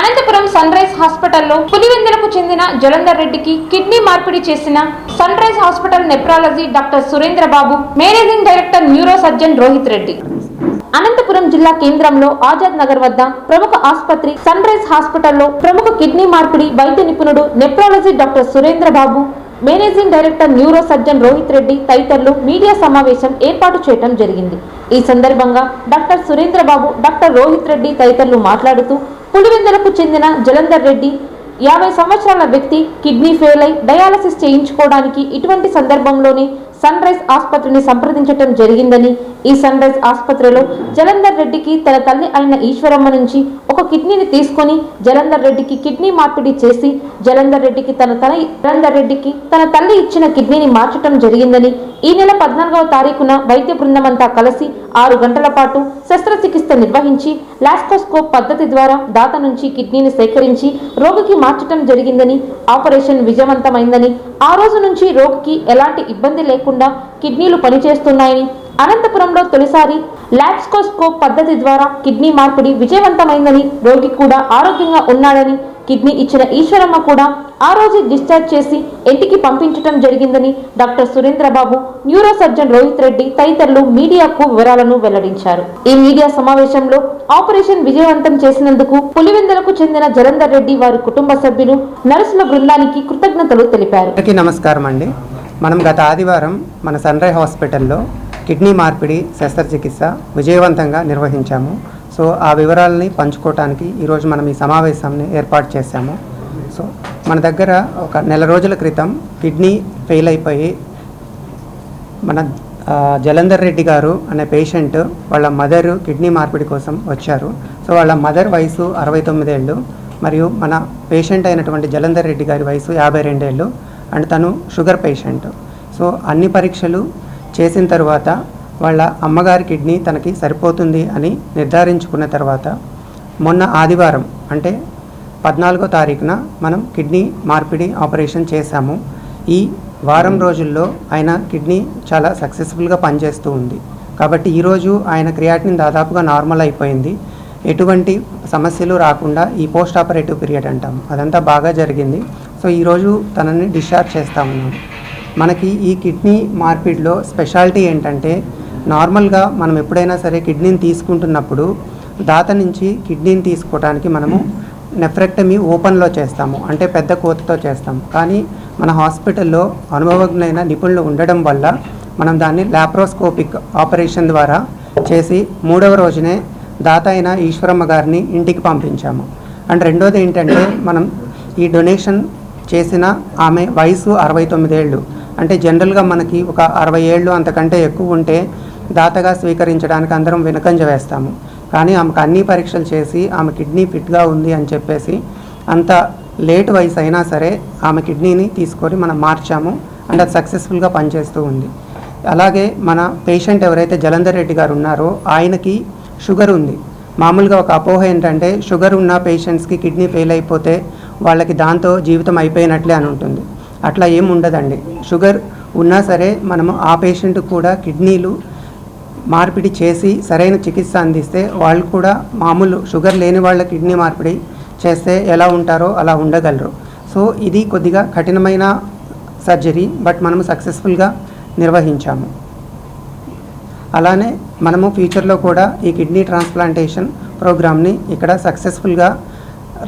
Anantapuram sun rise హాస్పిటల్లో పులివెందులకు చెందిన జలంధర్ రెడ్డికి కిడ్నీ మార్పిడి చేసిన Sunrise hospital nephrology doctor Surendra Babu managing director neuro surgeon Rohit Reddy. Anantapuram జిల్లా కేంద్రంలో ఆజాద్ నగర్ వద్ద ప్రముఖ ఆసుపత్రి సన్ రైజ్ హాస్పిటల్లో ప్రముఖ కిడ్నీ మార్పిడి వైద్య నిపుణుడు nephrology doctor Surendra Babu managing director neuro surgeon Rohit Reddy తదితరులు మీడియా సమావేశం ఏర్పాటు చేయడం జరిగింది. ఈ సందర్భంగా డాక్టర్ సురేంద్ర బాబు డాక్టర్ రోహిత్ రెడ్డి తదితరులు మాట్లాడుతూ పులివెందులకు చెందిన జలంధర్ రెడ్డి యాభై సంవత్సరాల వ్యక్తి కిడ్నీ ఫెయిల్ అయి డయాలసిస్ చేయించుకోవడానికి ఇటువంటి సందర్భంలోనే సన్ రైజ్ ఆసుపత్రిని సంప్రదించడం జరిగిందని ఈ సన్ రైజ్ ఆసుపత్రిలో జలంధర్ రెడ్డికి తన తల్లి అయిన ఈశ్వరమ్మ నుంచి ఒక కిడ్నీని తీసుకొని జలంధర్ రెడ్డికి కిడ్నీ మార్పిడి చేసి జలంధర్ రెడ్డికి తన తన జలంధర్ రెడ్డికి తన తల్లి ఇచ్చిన కిడ్నీని మార్చడం జరిగిందని ఈ నెల పద్నాలుగవ తారీఖున వైద్య బృందమంతా కలిసి ఆరు గంటల పాటు శస్త్రచికిత్స నిర్వహించి లాస్కోస్కోప్ పద్ధతి ద్వారా దాత నుంచి కిడ్నీని సేకరించి రోగికి మార్చటం జరిగిందని ఆపరేషన్ విజయవంతమైందని ఆ రోజు నుంచి రోగికి ఎలాంటి ఇబ్బంది లేకుండా కిడ్నీలు పనిచేస్తున్నాయని అనంతపురంలో తొలిసారి లాప్స్కోస్కోప్ పద్ధతి ద్వారా కిడ్నీ మార్పిడి విజయవంతమైందని రోగి కూడా ఆరోగ్యంగా ఉన్నాడని కిడ్నీ ఇచ్చిన ఈశ్వరమ్మ కూడా ఆ రోజు డిశ్చార్జ్ చేసి ఇంటికి పంపించటం జరిగిందని doctor Surendrababu neuro surgeon Rohit Reddy తదితరులు మీడియాకు వివరాలను వెల్లడించారు. ఈ మీడియా సమావేశంలో ఆపరేషన్ విజయవంతం చేసినందుకు పులివెందులకు చెందిన జలంధర్ రెడ్డి వారి కుటుంబ సభ్యులు నర్సుల బృందానికి కృతజ్ఞతలు తెలిపారు. నమస్కారం అండి. మనం గత ఆదివారం మన సన్రై హాస్పిటల్లో కిడ్నీ మార్పిడి శస్త్రచికిత్స విజయవంతంగా నిర్వహించాము. సో ఆ వివరాలని పంచుకోవటానికి ఈరోజు మనం ఈ సమావేశాన్ని ఏర్పాటు చేశాము. సో మన దగ్గర ఒక నెల రోజుల క్రితం కిడ్నీ ఫెయిల్ అయిపోయి మన జలంధర్ రెడ్డి గారు అనే పేషెంట్ వాళ్ళ మదర్ కిడ్నీ మార్పిడి కోసం వచ్చారు. సో వాళ్ళ మదర్ వయసు అరవై తొమ్మిదేళ్ళు మరియు మన పేషెంట్ అయినటువంటి జలంధర్ రెడ్డి గారి వయసు యాభై రెండేళ్ళు అండ్ తను షుగర్ పేషెంట్. సో అన్ని పరీక్షలు చేసిన తర్వాత వాళ్ళ అమ్మగారి కిడ్నీ తనకి సరిపోతుంది అని నిర్ధారించుకున్న తర్వాత మొన్న ఆదివారం అంటే పద్నాలుగో తారీఖున మనం కిడ్నీ మార్పిడి ఆపరేషన్ చేశాము. ఈ వారం రోజుల్లో ఆయన కిడ్నీ చాలా సక్సెస్ఫుల్గా పనిచేస్తూ ఉంది. కాబట్టి ఈరోజు ఆయన క్రియాటిన్ దాదాపుగా నార్మల్ అయిపోయింది. ఎటువంటి సమస్యలు రాకుండా ఈ పోస్ట్ ఆపరేటివ్ పీరియడ్ అంటాం. అదంతా బాగా జరిగింది. సో ఈరోజు తనని డిశ్చార్జ్ చేస్తా ఉన్నాం మనకి ఈ కిడ్నీ మార్పిడిలో స్పెషాలిటీ ఏంటంటే నార్మల్గా మనం ఎప్పుడైనా సరే కిడ్నీని తీసుకుంటున్నప్పుడు దాత నుంచి కిడ్నీని తీసుకోవడానికి మనము నెఫ్రెక్టమీ ఓపెన్లో చేస్తాము అంటే పెద్ద కోతతో చేస్తాం కానీ మన హాస్పిటల్లో అనుభవజ్ఞైన నిపుణులు ఉండడం వల్ల మనం దాన్ని లాప్రోస్కోపిక్ ఆపరేషన్ ద్వారా చేసి మూడవ రోజునే దాత అయిన ఈశ్వరమ్మ గారిని ఇంటికి పంపించాము. అండ్ రెండోది ఏంటంటే మనం ఈ డొనేషన్ చేసిన ఆమె వయసు అరవై తొమ్మిదేళ్ళు. అంటే జనరల్గా మనకి ఒక అరవై ఏళ్ళు అంతకంటే ఎక్కువ ఉంటే దాతగా స్వీకరించడానికి అందరం వెనుకంజ వేస్తాము. కానీ ఆమెకు అన్ని పరీక్షలు చేసి ఆమె కిడ్నీ ఫిట్గా ఉంది అని చెప్పేసి అంత లేట్ వయసు అయినా సరే ఆమె కిడ్నీని తీసుకొని మనం మార్చాము అండ్ అది సక్సెస్ఫుల్గా పనిచేస్తూ ఉంది. అలాగే మన పేషెంట్ ఎవరైతే జలంధర్ రెడ్డి గారు ఉన్నారో ఆయనకి షుగర్ ఉంది. మామూలుగా ఒక అపోహ ఏంటంటే షుగర్ ఉన్న పేషెంట్స్కి కిడ్నీ ఫెయిల్ అయిపోతే వాళ్ళకి దాంతో జీవితం అయిపోయినట్లే అని ఉంటుంది. అట్లా ఏం ఉండదండి. షుగర్ ఉన్నా సరే మనము ఆ పేషెంట్కి కూడా కిడ్నీలు మార్పిడి చేసి సరైన చికిత్స అందిస్తే వాళ్ళు కూడా మామూలు షుగర్ లేని వాళ్ళ కిడ్నీ మార్పిడి చేస్తే ఎలా ఉంటారో అలా ఉండగలరు. సో ఇది కొద్దిగా కఠినమైన సర్జరీ బట్ మనము సక్సెస్ఫుల్గా నిర్వహించాము. అలానే మనము ఫ్యూచర్లో కూడా ఈ కిడ్నీ ట్రాన్స్ప్లాంటేషన్ ప్రోగ్రామ్ని ఇక్కడ సక్సెస్ఫుల్గా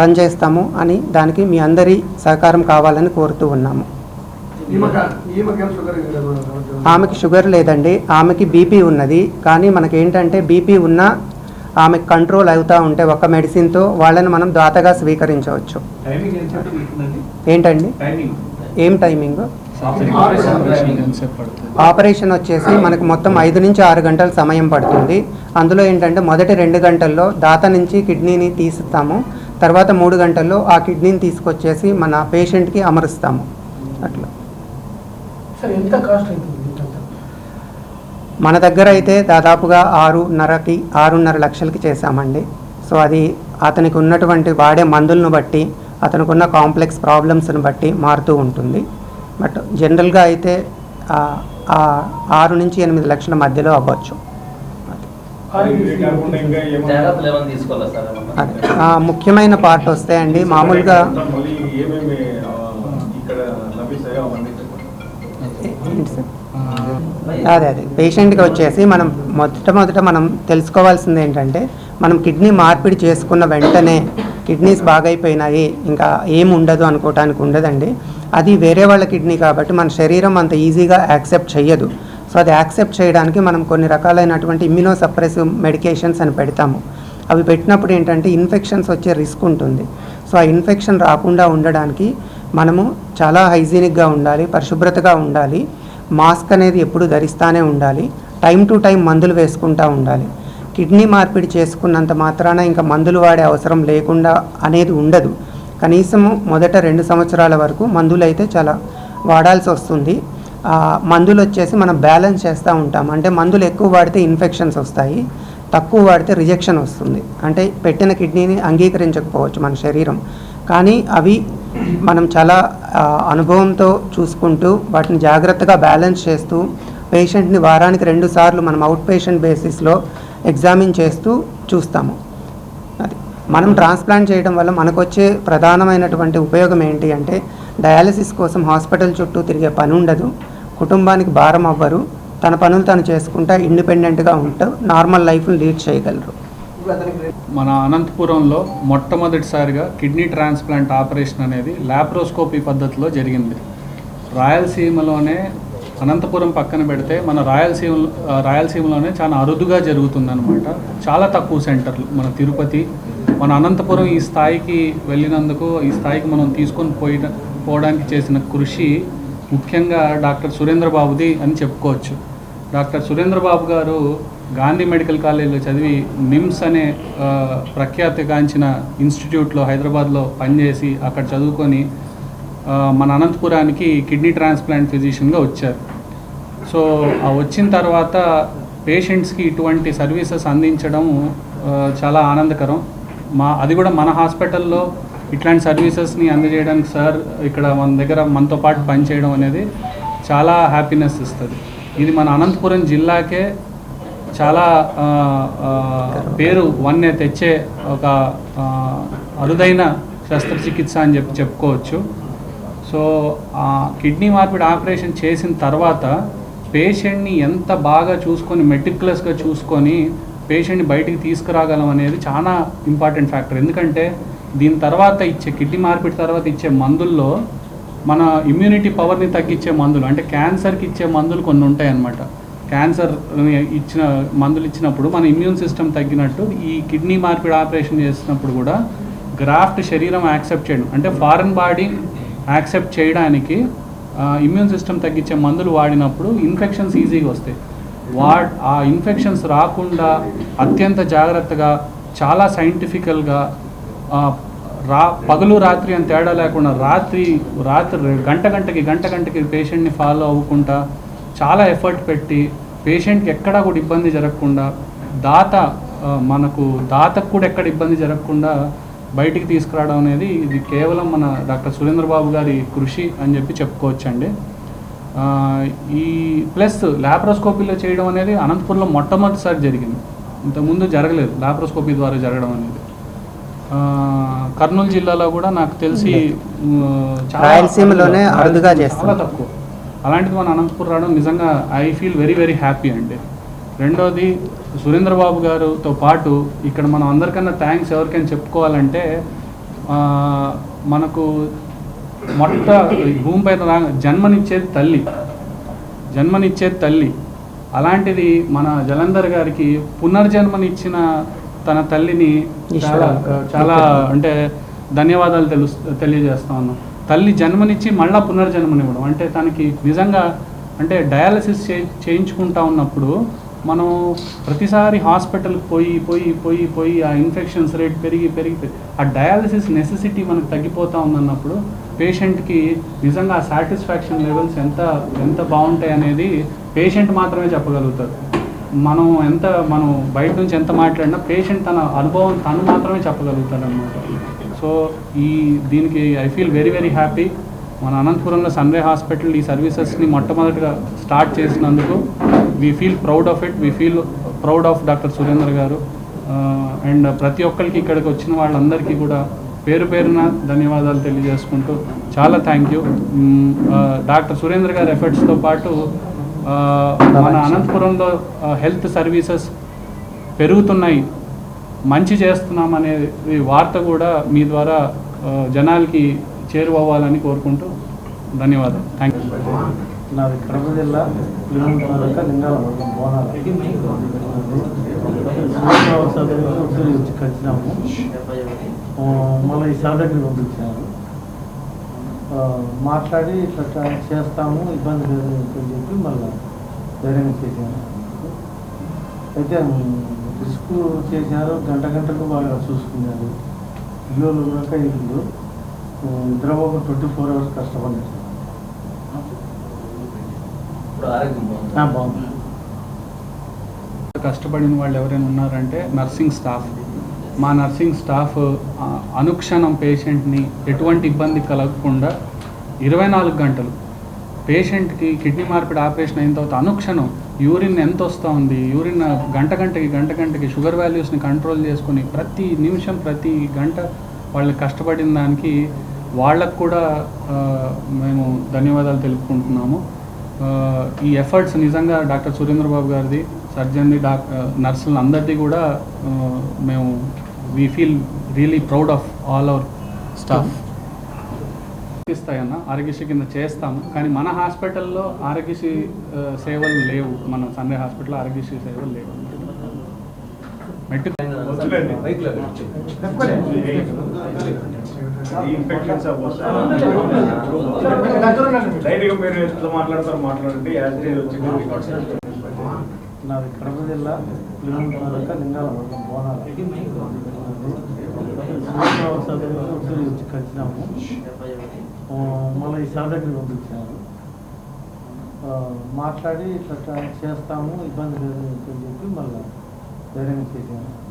రన్ చేస్తాము అని దానికి మీ అందరి సహకారం కావాలని కోరుతూ ఉన్నాము. ఆమెకి షుగర్ లేదండి ఆమెకి బీపీ ఉన్నది కానీ మనకి ఏంటంటే బీపీ ఉన్నా ఆమెకి కంట్రోల్ అవుతూ ఉంటే ఒక మెడిసిన్తో వాళ్ళని మనం దాతగా స్వీకరించవచ్చు? ఏంటండి? టైమింగ్ ఏం టైమింగ్ ఆపరేషన్ ఆపరేషన్ వచ్చేసి మనకు మొత్తం ఐదు నుంచి ఆరు గంటల సమయం పడుతుంది. అందులో ఏంటంటే మొదటి రెండు గంటల్లో దాత నుంచి కిడ్నీని తీస్తాము. తర్వాత మూడు గంటల్లో ఆ కిడ్నీని తీసుకొచ్చేసి మన పేషెంట్కి అమరుస్తాము. అట్లా. సార్ ఎంత కాస్ట్ అవుతుంది ఇంతంతా? మన దగ్గర అయితే దాదాపుగా ఆరున్నరకి ఆరున్నర లక్షలకి చేశామండి. సో అది అతనికి ఉన్నటువంటి వాడే మందులను బట్టి అతనికి ఉన్న కాంప్లెక్స్ ప్రాబ్లమ్స్ని బట్టి మారుతూ ఉంటుంది. బట్ జనరల్గా అయితే ఆ, ఆ ఆరు నుంచి ఎనిమిది లక్షల మధ్యలో అవ్వచ్చు. ఆరోగ్యశ్రీ కాకుండా ఇంకా ఏమన్నా జాగ్రత్తలు ఏమైనా తీసుకోవాలా సార్ ఏమన్నా? అదే. ఆ, ముఖ్యమైన పార్ట్ వస్తే అండి మామూలుగా మళ్ళీ ఏమేమి ఆ, ఇక్కడ లభిస్తాయో అవన్నీ చెప్పండి. ఏంటి సార్? అదే అదే. పేషెంట్కి వచ్చేసి మనం మొదట మొదట మనం తెలుసుకోవాల్సింది ఏంటంటే మనం కిడ్నీ మార్పిడి చేసుకున్న వెంటనే కిడ్నీస్ బాగైపోయినాయి ఇంకా ఏం ఉండదు అనుకోవటానికి ఉండదండి. అది వేరే వాళ్ళ కిడ్నీ కాబట్టి మన శరీరం అంత ఈజీగా యాక్సెప్ట్ చేయదు సో అది యాక్సెప్ట్ చేయడానికి మనం కొన్ని రకాలైనటువంటి ఇమ్యూనో సప్రెసివ్ మెడికేషన్స్ అని పెడతాము. అవి పెట్టినప్పుడు ఏంటంటే ఇన్ఫెక్షన్స్ వచ్చే రిస్క్ ఉంటుంది. సో ఆ ఇన్ఫెక్షన్ రాకుండా ఉండడానికి మనము చాలా హైజీనిక్గా ఉండాలి పరిశుభ్రతగా ఉండాలి. మాస్క్ అనేది ఎప్పుడు ధరిస్తానే ఉండాలి. టైం టు టైం మందులు వేసుకుంటూ ఉండాలి. కిడ్నీ మార్పిడి చేసుకున్నంత మాత్రాన ఇంకా మందులు వాడే అవసరం లేకుండా అనేది ఉండదు. కనీసము మొదట రెండు సంవత్సరాల వరకు మందులు అయితే చాలా వాడాల్సి వస్తుంది. మందులు వచ్చేసి మనం బ్యాలెన్స్ చేస్తూ ఉంటాం. అంటే మందులు ఎక్కువ వాడితే ఇన్ఫెక్షన్స్ వస్తాయి. తక్కువ వాడితే రిజెక్షన్ వస్తుంది. అంటే పెట్టిన కిడ్నీని అంగీకరించకపోవచ్చు మన శరీరం. కానీ అవి మనం చాలా అనుభవంతో చూసుకుంటూ వాటిని జాగ్రత్తగా బ్యాలెన్స్ చేస్తూ పేషెంట్ని వారానికి రెండు సార్లు మనం అవుట్ పేషెంట్ బేసిస్లో ఎగ్జామిన్ చేస్తూ చూస్తాము. అది. మనం ట్రాన్స్ప్లాంట్ చేయడం వల్ల మనకు వచ్చే ప్రధానమైనటువంటి ఉపయోగం ఏంటి అంటే డయాలసిస్ కోసం హాస్పిటల్ చుట్టూ తిరిగే పని ఉండదు కుటుంబానికి భారం అవ్వరు తన పనులు తను చేసుకుంటా ఇండిపెండెంట్గా ఉంటూ నార్మల్ లైఫ్ని లీడ్ చేయగలరు. మన అనంతపురంలో మొట్టమొదటిసారిగా కిడ్నీ ట్రాన్స్ప్లాంట్ ఆపరేషన్ అనేది ల్యాప్రోస్కోపీ పద్ధతిలో జరిగింది. రాయలసీమలోనే అనంతపురం పక్కన పెడితే మన రాయలసీమ రాయలసీమలోనే చాలా అరుదుగా జరుగుతుందన్నమాట. చాలా తక్కువ సెంటర్లు. మన తిరుపతి మన అనంతపురం ఈ స్థాయికి వెళ్ళినందుకు ఈ స్థాయికి మనం తీసుకొని పోయి పోవడానికి చేసిన కృషి ముఖ్యంగా డాక్టర్ సురేంద్రబాబుది అని చెప్పుకోవచ్చు. డాక్టర్ సురేంద్రబాబు గారు గాంధీ మెడికల్ కాలేజీలో చదివి నిమ్స్ అనే ప్రఖ్యాతిగాంచిన ఇన్స్టిట్యూట్లో హైదరాబాద్లో పనిచేసి అక్కడ చదువుకొని మన అనంతపురానికి కిడ్నీ ట్రాన్స్ప్లాంట్ ఫిజిషియన్గా వచ్చారు. సో ఆ వచ్చిన తర్వాత పేషెంట్స్కి ఇటువంటి సర్వీసెస్ అందించడం చాలా ఆనందకరం. మా అది కూడా మన హాస్పిటల్లో ఇట్లాంటి సర్వీసెస్ని అందజేయడానికి సార్ ఇక్కడ మన దగ్గర మనతో పాటు పనిచేయడం అనేది చాలా హ్యాపీనెస్ ఇస్తుంది. ఇది మన అనంతపురం జిల్లాకే చాలా పేరు వన్నే తెచ్చే ఒక అరుదైన శస్త్రచికిత్స అని చెప్పి చెప్పుకోవచ్చు. సో ఆ కిడ్నీ మార్పిడి ఆపరేషన్ చేసిన తర్వాత పేషెంట్ని ఎంత బాగా చూసుకొని మెటిక్యులస్గా చూసుకొని పేషెంట్ని బయటికి తీసుకురాగలం అనేది చాలా ఇంపార్టెంట్ ఫ్యాక్టర్. ఎందుకంటే దీని తర్వాత ఇచ్చే కిడ్నీ మార్పిడి తర్వాత ఇచ్చే మందుల్లో మన ఇమ్యూనిటీ పవర్ని తగ్గించే మందులు అంటే క్యాన్సర్కి ఇచ్చే మందులు కొన్ని ఉంటాయి అన్నమాట క్యాన్సర్ ఇచ్చిన మందులు ఇచ్చినప్పుడు మన ఇమ్యూన్ సిస్టమ్ తగ్గినట్టు ఈ కిడ్నీ మార్పిడి ఆపరేషన్ చేసినప్పుడు కూడా గ్రాఫ్ట్ శరీరం యాక్సెప్ట్ చేయడం అంటే ఫారెన్ బాడీ యాక్సెప్ట్ చేయడానికి ఇమ్యూన్ సిస్టమ్ తగ్గించే మందులు వాడినప్పుడు ఇన్ఫెక్షన్స్ ఈజీగా వస్తాయి. వా ఆ ఇన్ఫెక్షన్స్ రాకుండా అత్యంత జాగ్రత్తగా చాలా సైంటిఫికల్గా రా పగలు రాత్రి అని తేడా లేకుండా రాత్రి రాత్రి గంట గంటకి గంట గంటకి పేషెంట్ని ఫాలో అవ్వకుండా చాలా ఎఫర్ట్ పెట్టి పేషెంట్కి ఎక్కడా కూడా ఇబ్బంది జరగకుండా దాత మనకు దాతకు కూడా ఎక్కడ ఇబ్బంది జరగకుండా బయటికి తీసుకురావడం అనేది ఇది కేవలం మన డాక్టర్ సురేంద్ర బాబు గారి కృషి అని చెప్పి చెప్పుకోవచ్చండి. ఈ ప్లస్ ల్యాప్రోస్కోపీలో చేయడం అనేది అనంతపురంలో మొట్టమొదటిసారి జరిగింది. ఇంతకుముందు జరగలేదు ల్యాప్రోస్కోపీ ద్వారా జరగడం అనేది. కర్నూలు జిల్లాలో కూడా నాకు తెలిసి. చాలా తక్కువ. అలాంటిది మన అనంతపురం రావడం నిజంగా I feel very very happy అండి. రెండోది సురేంద్ర బాబు గారితో పాటు ఇక్కడ మనం అందరికన్నా థ్యాంక్స్ ఎవరికైనా చెప్పుకోవాలంటే ఆ, మనకు మొట్ట ఈ భూమిపైన రా జన్మనిచ్చేది తల్లి జన్మనిచ్చేది తల్లి. అలాంటిది మన జలంధర్ గారికి పునర్జన్మనిచ్చిన తన తల్లిని చాలా చాలా అంటే ధన్యవాదాలు తెలు తెలియజేస్తా ఉన్నాం. తల్లి జన్మనిచ్చి మళ్ళా పునర్జన్మనివ్వడం. అంటే తనకి నిజంగా అంటే డయాలసిస్ చే చేయించుకుంటా ఉన్నప్పుడు మనం ప్రతిసారి హాస్పిటల్కి పోయి పోయి పోయి పోయి ఆ ఇన్ఫెక్షన్స్ రేట్ పెరిగి పెరిగి ఆ డయాలసిస్ నెసెసిటీ మనకు తగ్గిపోతూ ఉందన్నప్పుడు పేషెంట్కి నిజంగా ఆ సాటిస్ఫాక్షన్ లెవెల్స్ ఎంత ఎంత బాగుంటాయి అనేది పేషెంట్ మాత్రమే చెప్పగలుగుతారు. మనం ఎంత మనం బయట నుంచి ఎంత మాట్లాడినా పేషెంట్ తన అనుభవం తను మాత్రమే చెప్పగలుగుతాడు అనమాట సో ఈ దీనికి I feel very very happy మన అనంతపురంలో సన్రే హాస్పిటల్ ఈ సర్వీసెస్ని మొట్టమొదటిగా స్టార్ట్ చేసినందుకు we feel proud of it we feel proud of doctor Surendra గారు. అండ్ ప్రతి ఒక్కరికి ఇక్కడికి వచ్చిన వాళ్ళందరికీ కూడా పేరు పేరున ధన్యవాదాలు తెలియజేసుకుంటూ చాలా థ్యాంక్ యూ డాక్టర్ సురేంద్ర గారి ఎఫర్ట్స్తో పాటు మన అనంతపురంలో హెల్త్ సర్వీసెస్ పెరుగుతున్నాయి. మంచి చేస్తున్నాం అనేది వార్త కూడా మీ ద్వారా జనాలకి చేరువవ్వాలని కోరుకుంటూ ధన్యవాదాలు. థ్యాంక్ యూ నాది కడప జిల్లా లింగం లింగాల మండలం బోనాల. శ్రీనివాస కలిసినాము. మళ్ళీ ఈ సభ దగ్గర మాట్లాడి ఇట్లా చేస్తాము ఇబ్బంది లేదు అని చెప్పి మళ్ళీ ధైర్యం చేశాను అయితే రిస్క్ చేశారు గంట గంటకు బాగా చూసుకున్నారు. ఇల్లు కూడా ఇల్లు నిద్రపోక ట్వంటీ ఫోర్ అవర్స్ కష్టపడ్డారు. ఇప్పుడు ఆరోగ్యం బాగుంది? ఆ, బాగుంది. కష్టపడిన వాళ్ళు ఎవరైనా ఉన్నారంటే నర్సింగ్ స్టాఫ్. మా నర్సింగ్ స్టాఫ్ అనుక్షణం పేషెంట్ని ఎటువంటి ఇబ్బంది కలగకుండా ఇరవై నాలుగు గంటలు పేషెంట్కి కిడ్నీ మార్పిడి ఆపరేషన్ అయిన తర్వాత అనుక్షణం యూరిన్ ఎంత వస్తూ ఉంది? యూరిన్ గంట గంటకి గంట గంటకి షుగర్ వాల్యూస్ని కంట్రోల్ చేసుకొని ప్రతి నిమిషం ప్రతి గంట వాళ్ళు కష్టపడిన దానికి వాళ్ళకు కూడా మేము ధన్యవాదాలు తెలుపుకుంటున్నాము. ఈ ఎఫర్ట్స్ నిజంగా డాక్టర్ సురేంద్ర బాబు గారిది సర్జన్ది డాక్ నర్సులు అందరిది కూడా మేము we feel really proud of all our staff ఇస్తాయన్న Aarogyasri కింద చేస్తాము. కానీ మన హాస్పిటల్లో ఆరోగ్యశ్రీ సేవలు లేవు. మన సండే హాస్పిటల్లో ఆరోగ్యశ్రీ సేవలు లేవు. మాట్లాడతారు మాట్లాడండి. నాది కడప జిల్లా మండలం బోనాల. శ్రీనివాస మళ్ళీ ఈ సభ దగ్గర పంపించారు. ఆ, మాట్లాడి ఇట్లా చేస్తాము ఇబ్బంది లేదు అని చెప్పి మళ్ళీ ధైర్యంగా చేశాను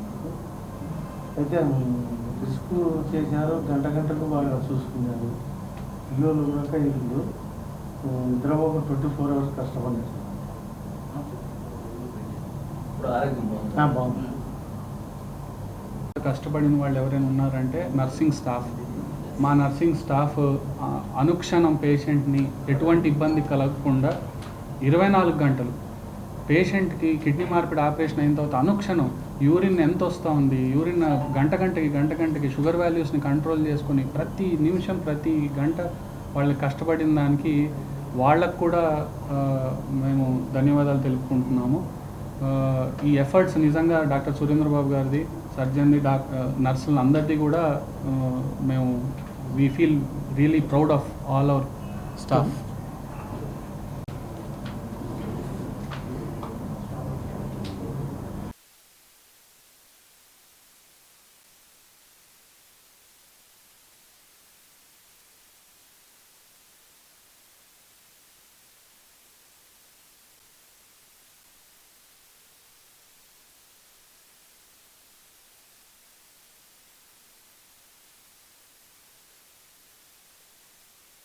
అయితే రిస్క్ చేశారు గంట గంటకు బాగా చూసుకున్నారు. ఇల్లు కూడా ఇల్లు నిద్రపోక ట్వంటీ ఫోర్ అవర్స్ కష్టపడ్డారు. ఇప్పుడు ఆరోగ్యం బాగుంది? ఆ, బాగుంది. కష్టపడిన వాళ్ళు ఎవరైనా ఉన్నారంటే నర్సింగ్ స్టాఫ్. మా నర్సింగ్ స్టాఫ్ అనుక్షణం పేషెంట్ని ఎటువంటి ఇబ్బంది కలగకుండా ఇరవై నాలుగు గంటలు పేషెంట్కి కిడ్నీ మార్పిడి ఆపరేషన్ అయిన తర్వాత అనుక్షణం యూరిన్ ఎంత వస్తూ ఉంది యూరిన్ గంట గంటకి గంట గంటకి షుగర్ వాల్యూస్ని కంట్రోల్ చేసుకుని ప్రతి నిమిషం ప్రతి గంట వాళ్ళు కష్టపడిన దానికి వాళ్ళకు కూడా మేము ధన్యవాదాలు తెలుపుకుంటున్నాము. ఈ ఎఫర్ట్స్ నిజంగా డాక్టర్ సురేంద్రబాబు గారిది సర్జన్ది డాక్ నర్సులు అందరిది కూడా మేము we feel really proud of all our staff.